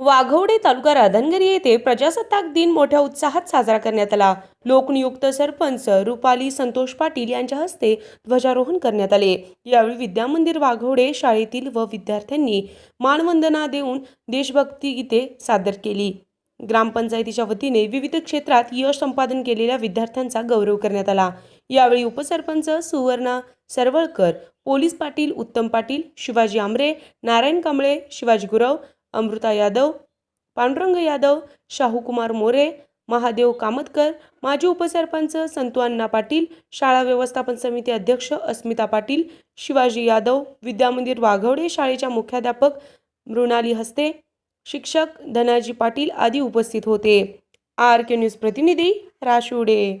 वाघवडे तालुका राधानगरी येथे प्रजासत्ताक दिन मोठ्या उत्साहात साजरा करण्यात आला. लोकनियुक्त सरपंच रुपाली संतोष पाटील यांच्या हस्ते ध्वजारोहण करण्यात आले. यावेळी विद्यामंदिर वाघवडे शाळेतील व विद्यार्थ्यांनी मानवंदना देऊन देशभक्ती गीते सादर केली. ग्रामपंचायतीच्या वतीने विविध क्षेत्रात यश संपादन केलेल्या विद्यार्थ्यांचा गौरव करण्यात आला. यावेळी उपसरपंच सुवर्णा सरवळकर पोलीस पाटील उत्तम पाटील शिवाजी आमरे नारायण कांबळे शिवाजी गुरव अमृता यादव पांडुरंग यादव शाहूकुमार मोरे महादेव कामतकर माजी उपसरपंच संतुअण्णा पाटील शाळा व्यवस्थापन समिती अध्यक्ष अस्मिता पाटील शिवाजी यादव विद्यामंदिर वाघवडे शाळेच्या मुख्याध्यापक मृणाली हस्ते शिक्षक धनाजी पाटील आदी उपस्थित होते. आर के न्यूज प्रतिनिधी राशिवडे